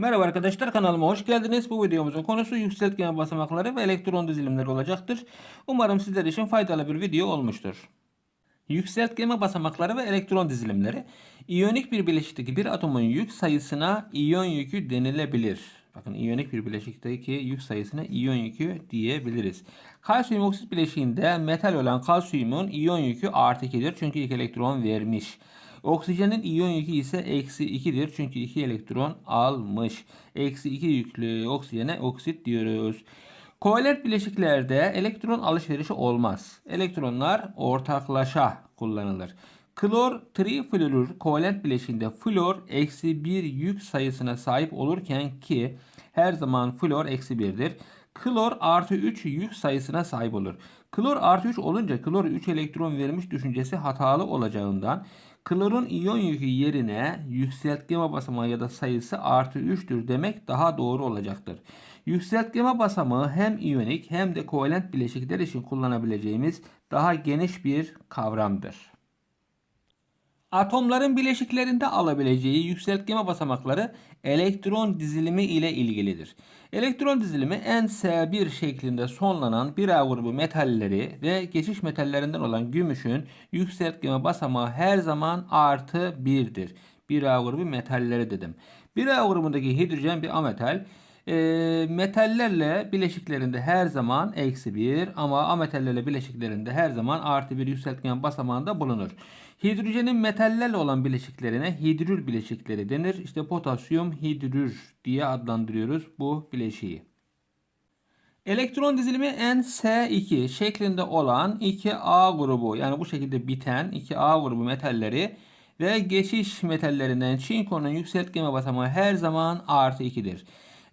Merhaba arkadaşlar kanalıma hoş geldiniz. Bu videomuzun konusu yükseltgen basamakları ve elektron dizilimleri olacaktır. Umarım sizler için faydalı bir video olmuştur. Yükseltgeme basamakları ve elektron dizilimleri iyonik bir bileşikteki bir atomun yük sayısına iyon yükü denilebilir. Bakın iyonik bir bileşikteki yük sayısına iyon yükü diyebiliriz. Kalsiyum oksit bileşiğinde metal olan kalsiyumun iyon yükü artı 2'dir. Çünkü 2 elektron vermiş. Oksijenin iyon yükü ise eksi 2'dir. Çünkü 2 elektron almış. Eksi 2 yüklü oksijene oksit diyoruz. Kovalent bileşiklerde elektron alışverişi olmaz. Elektronlar ortaklaşa kullanılır. Klor trifluorür kovalent bileşiğinde flor eksi 1 yük sayısına sahip olurken ki her zaman flor eksi 1'dir. Klor artı 3 yük sayısına sahip olur. Klor artı 3 olunca klor 3 elektron vermiş düşüncesi hatalı olacağından klorun iyon yükü yerine yükseltgeme basamağı ya da sayısı artı 3'tür demek daha doğru olacaktır. Yükseltgeme basamağı hem iyonik hem de kovalent bileşikler için kullanabileceğimiz daha geniş bir kavramdır. Atomların bileşiklerinde alabileceği yükseltgeme basamakları elektron dizilimi ile ilgilidir. Elektron dizilimi NS1 şeklinde sonlanan bir A grubu metalleri ve geçiş metallerinden olan gümüşün yükseltgeme basamağı her zaman artı 1'dir. Bir A grubu metalleri dedim. Bir A grubundaki hidrojen bir ametal. E, metallerle bileşiklerinde her zaman eksi 1 ama ametallerle bileşiklerinde her zaman artı 1 yükseltgen basamağında bulunur. Hidrojenin metallerle olan bileşiklerine hidrür bileşikleri denir. İşte potasyum hidrür diye adlandırıyoruz bu bileşiği. Elektron dizilimi NS2 şeklinde olan 2A grubu yani bu şekilde biten 2A grubu metalleri ve geçiş metallerinden çinkonun yükseltgeme basamağı her zaman artı 2'dir.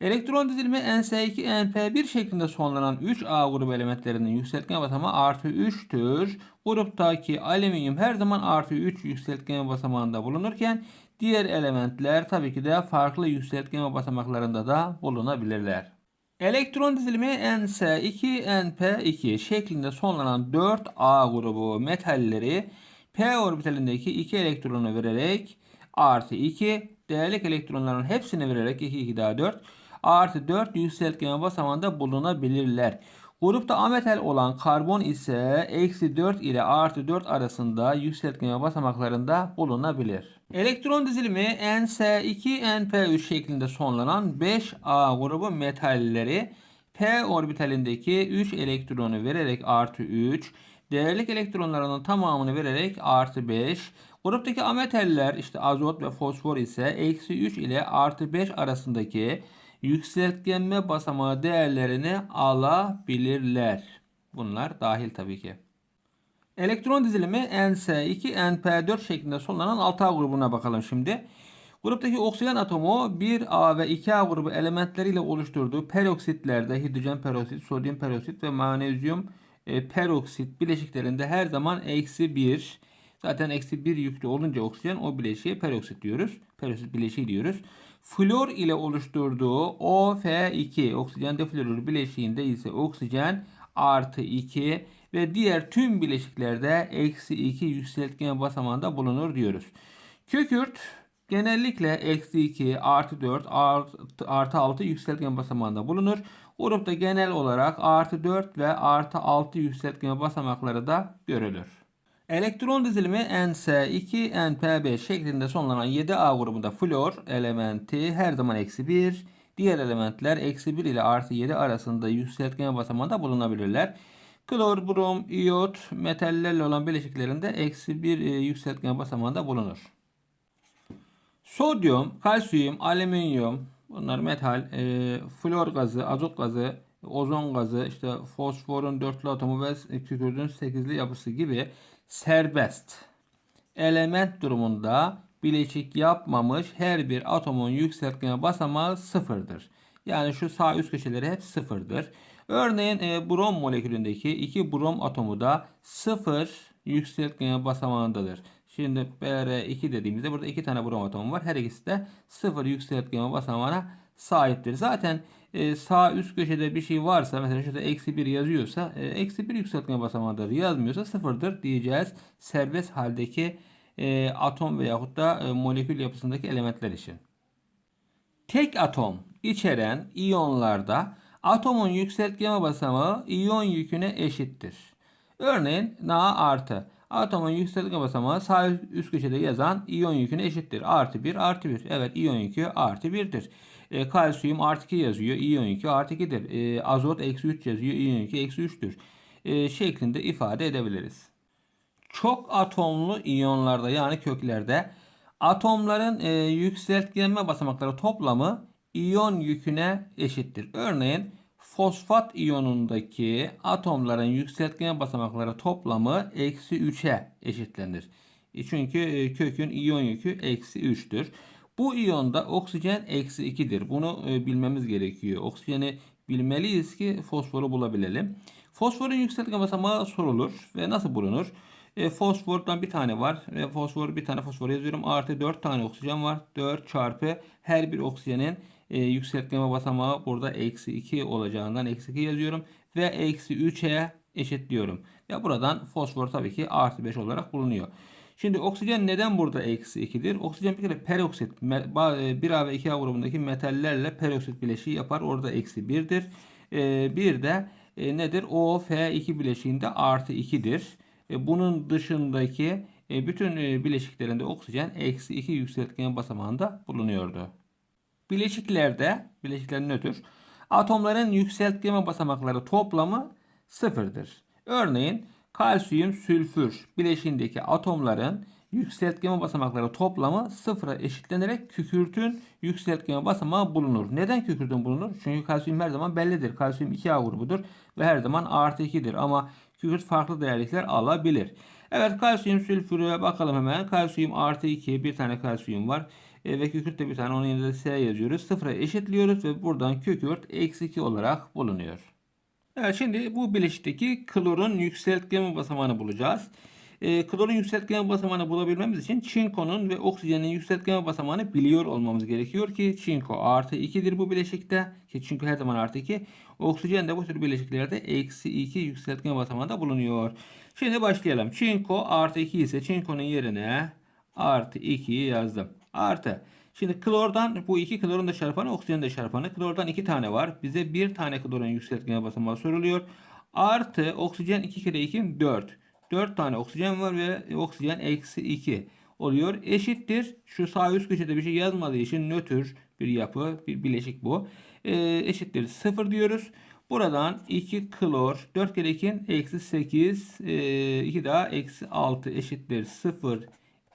Elektron dizilimi NS2, NP1 şeklinde sonlanan 3A grubu elementlerinin yükseltgeme basamağı artı 3'tür. Gruptaki alüminyum her zaman artı 3 yükseltgeme basamağında bulunurken diğer elementler tabii ki de farklı yükseltgeme basamaklarında da bulunabilirler. Elektron dizilimi NS2, NP2 şeklinde sonlanan 4A grubu metalleri P orbitalindeki 2 elektronu vererek artı 2 değerlik elektronların hepsini vererek 2 2 daha 4 artı 4 yükseltgeme basamağında bulunabilirler. Grupta ametal olan karbon ise eksi 4 ile artı 4 arasında yükseltgeme basamaklarında bulunabilir. Elektron dizilimi NS2, NP3 şeklinde sonlanan 5A grubu metalleri P orbitalindeki 3 elektronu vererek artı 3, değerlik elektronlarının tamamını vererek artı 5, gruptaki ametaller işte azot ve fosfor ise eksi 3 ile artı 5 arasındaki yükseltgenme basamağı değerlerini alabilirler. Bunlar dahil tabii ki. Elektron dizilimi NS2, NP4 şeklinde sonlanan 6A grubuna bakalım şimdi. Gruptaki oksijen atomu 1A ve 2A grubu elementleriyle oluşturduğu peroksitlerde hidrojen peroksit, sodyum peroksit ve magnezyum e, peroksit bileşiklerinde her zaman eksi 1 zaten eksi 1 yüklü olunca oksijen o bileşiğe peroksit diyoruz. Peroksit bileşiği diyoruz. Flor ile oluşturduğu OF2 oksijen deflorür bileşiğinde ise oksijen artı 2 ve diğer tüm bileşiklerde eksi 2 yükseltgen basamağında bulunur diyoruz. Kükürt genellikle eksi 2 artı 4 artı, artı 6 yükseltgen basamağında bulunur. Grupta genel olarak artı 4 ve artı 6 yükseltgen basamakları da görülür. Elektron dizilimi NS2, NP5 şeklinde sonlanan 7A grubunda flor elementi her zaman eksi 1. Diğer elementler eksi 1 ile artı 7 arasında yükseltgen basamağında bulunabilirler. Klor, brom, iyot metallerle olan bileşiklerinde eksi 1 e, yükseltgen basamağında bulunur. Sodyum, kalsiyum, alüminyum bunlar metal, e, flor gazı, azot gazı, ozon gazı, işte fosforun dörtlü atomu ve kükürdün sekizli yapısı gibi serbest element durumunda bileşik yapmamış her bir atomun yükseltgeme basamağı sıfırdır. Yani şu sağ üst köşeleri hep sıfırdır. Örneğin e, brom molekülündeki iki brom atomu da sıfır yükseltgeme basamağındadır. Şimdi Br2 dediğimizde burada iki tane brom atomu var. Her ikisi de sıfır yükseltgeme basamağına sahiptir. Zaten e, sağ üst köşede bir şey varsa mesela şurada eksi 1 yazıyorsa e, eksi 1 yükseltme basamağıdır yazmıyorsa sıfırdır diyeceğiz. Serbest haldeki e, atom veyahut da molekül yapısındaki elementler için. Tek atom içeren iyonlarda atomun yükseltgeme basamağı iyon yüküne eşittir. Örneğin Na artı. Atomun yükseltgeme basamağı sağ üst köşede yazan iyon yüküne eşittir. Artı 1 artı 1. Evet iyon yükü artı 1'dir. E, kalsiyum artı 2 yazıyor. İyon yükü artı 2'dir. E, azot eksi 3 yazıyor. İyon yükü eksi 3'tür. E, şeklinde ifade edebiliriz. Çok atomlu iyonlarda yani köklerde atomların e, yükseltgenme basamakları toplamı iyon yüküne eşittir. Örneğin fosfat iyonundaki atomların yükseltgenme basamakları toplamı eksi 3'e eşitlenir. E, Çünkü e, kökün iyon yükü eksi 3'tür. Bu iyonda oksijen eksi 2'dir. Bunu e, bilmemiz gerekiyor. Oksijeni bilmeliyiz ki fosforu bulabilelim. Fosforun yükseltgenme basamağı sorulur ve nasıl bulunur? E, fosfordan bir tane var. ve fosfor bir tane fosfor yazıyorum. Artı 4 tane oksijen var. 4 çarpı her bir oksijenin e, yükseltgeme basamağı burada eksi 2 olacağından eksi 2 yazıyorum. Ve eksi 3'e eşitliyorum. Ve buradan fosfor tabii ki artı 5 olarak bulunuyor. Şimdi oksijen neden burada eksi 2'dir? Oksijen bir kere peroksit. 1A ve 2A grubundaki metallerle peroksit bileşiği yapar. Orada eksi 1'dir. E, bir de e, nedir? OF2 bileşiğinde artı 2'dir. E, bunun dışındaki e, bütün e, bileşiklerinde oksijen eksi 2 yükseltgen basamağında bulunuyordu. Bileşiklerde, bileşikler nötr, atomların yükseltgeme basamakları toplamı sıfırdır. Örneğin kalsiyum sülfür bileşiğindeki atomların yükseltgeme basamakları toplamı sıfıra eşitlenerek kükürtün yükseltgeme basamağı bulunur. Neden kükürtün bulunur? Çünkü kalsiyum her zaman bellidir. Kalsiyum 2A grubudur ve her zaman artı 2'dir. Ama kükürt farklı değerlikler alabilir. Evet kalsiyum sülfürü bakalım hemen. Kalsiyum artı 2 bir tane kalsiyum var. E, ve kükürt de bir tane onun yerine de S yazıyoruz. Sıfıra eşitliyoruz ve buradan kükürt eksi 2 olarak bulunuyor. Evet şimdi bu bileşikteki klorun yükseltgeme basamağını bulacağız. E, klorun yükseltgeme basamağını bulabilmemiz için çinkonun ve oksijenin yükseltgeme basamağını biliyor olmamız gerekiyor ki çinko artı 2'dir bu bileşikte. Ki çünkü her zaman artı 2. Oksijen de bu tür bileşiklerde eksi 2 yükseltgeme basamağında bulunuyor. Şimdi başlayalım. Çinko artı 2 ise çinkonun yerine artı 2'yi yazdım. Artı. Şimdi klordan bu iki klorun da çarpanı oksijenin de çarpanı. Klordan iki tane var. Bize bir tane klorun yükseltgeme basamağı soruluyor. Artı oksijen 2 kere 2 4. 4 tane oksijen var ve oksijen eksi 2 oluyor. Eşittir. Şu sağ üst köşede bir şey yazmadığı için nötr bir yapı, bir bileşik bu. E, eşittir 0 diyoruz. Buradan 2 klor 4 kere 2 eksi 8 e, 2 daha eksi 6 eşittir 0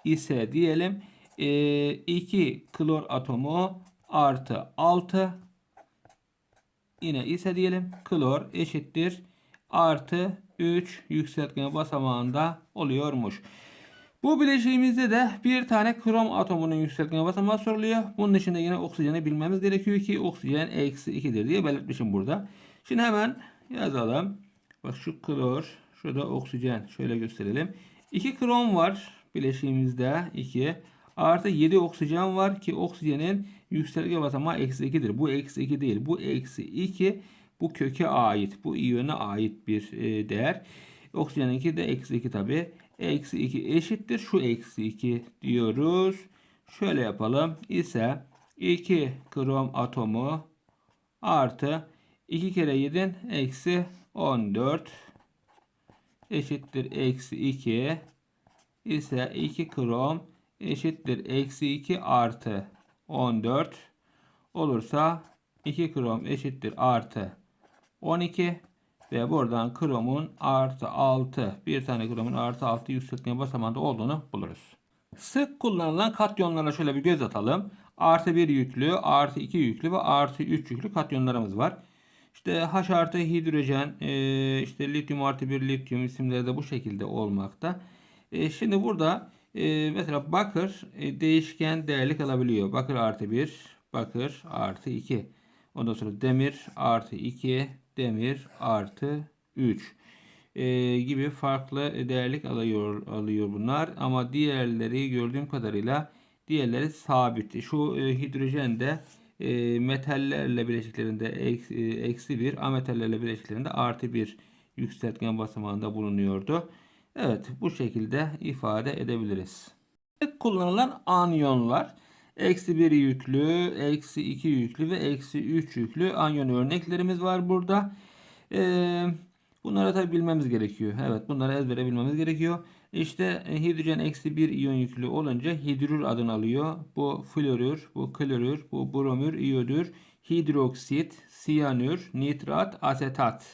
ise diyelim. E, 2 klor atomu artı 6 yine ise diyelim klor eşittir artı 3 yükseltgene basamağında oluyormuş. Bu bileşiğimizde de bir tane krom atomunun yükseltgene basamağı soruluyor. Bunun dışında yine oksijeni bilmemiz gerekiyor ki oksijen eksi 2'dir diye belirtmişim burada. Şimdi hemen yazalım. Bak şu klor, şurada oksijen. Şöyle gösterelim. 2 krom var bileşiğimizde 2. Artı 7 oksijen var ki oksijenin yükseltge basamağı eksi 2'dir. Bu eksi 2 değil. Bu eksi 2 bu köke ait. Bu iyona ait bir e, değer. Oksijeninki de eksi 2 tabi. Eksi 2 eşittir. Şu eksi 2 diyoruz. Şöyle yapalım. İse 2 krom atomu artı 2 kere 7 eksi 14 eşittir eksi 2 ise 2 krom eşittir eksi 2 artı 14 olursa 2 krom eşittir artı 12 ve buradan kromun artı 6 bir tane kromun artı 6 yükseltgen basamağında olduğunu buluruz. Sık kullanılan katyonlara şöyle bir göz atalım. Artı 1 yüklü, artı 2 yüklü ve artı 3 yüklü katyonlarımız var. İşte H artı hidrojen, e, işte lityum artı 1 lityum isimleri de bu şekilde olmakta. E, şimdi burada e, mesela bakır değişken değerlik alabiliyor. Bakır artı 1, bakır artı 2. Ondan sonra demir artı 2, demir artı 3 e, gibi farklı değerlik alıyor, alıyor bunlar. Ama diğerleri gördüğüm kadarıyla diğerleri sabit. Şu e, hidrojen de e, metallerle bileşiklerinde eksi, e, eksi 1, ametallerle bileşiklerinde artı 1 yükseltgen basamağında bulunuyordu. Evet bu şekilde ifade edebiliriz. Kullanılan anyonlar. Eksi 1 yüklü, eksi 2 yüklü ve eksi 3 yüklü anyon örneklerimiz var burada. Ee, bunları tabi bilmemiz gerekiyor. Evet bunları ezbere bilmemiz gerekiyor. İşte e, hidrojen eksi 1 iyon yüklü olunca hidrür adını alıyor. Bu florür, bu klorür, bu bromür, iyodür, hidroksit, siyanür, nitrat, asetat.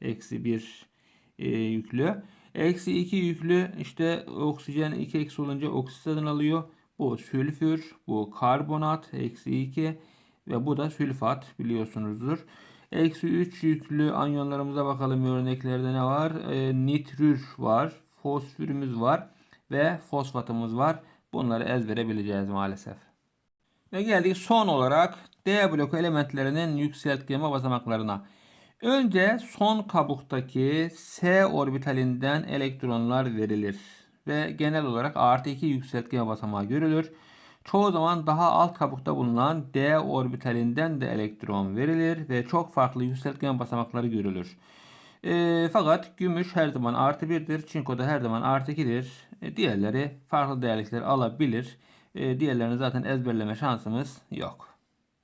Eksi 1 e, yüklü. Eksi 2 yüklü işte oksijen 2 eksi olunca oksit adını alıyor. Bu sülfür, bu karbonat eksi 2 ve bu da sülfat biliyorsunuzdur. Eksi 3 yüklü anyonlarımıza bakalım örneklerde ne var? E, nitrür var, fosfürümüz var ve fosfatımız var. Bunları ezbere bileceğiz maalesef. Ve geldik son olarak D bloku elementlerinin yükseltgeme basamaklarına. Önce son kabuktaki S orbitalinden elektronlar verilir ve genel olarak artı 2 yükseltgeme basamağı görülür. Çoğu zaman daha alt kabukta bulunan D orbitalinden de elektron verilir ve çok farklı yükseltgeme basamakları görülür. E, fakat gümüş her zaman artı 1'dir. Çinko da her zaman artı 2'dir. E, diğerleri farklı değerlikler alabilir. E, diğerlerini zaten ezberleme şansımız yok.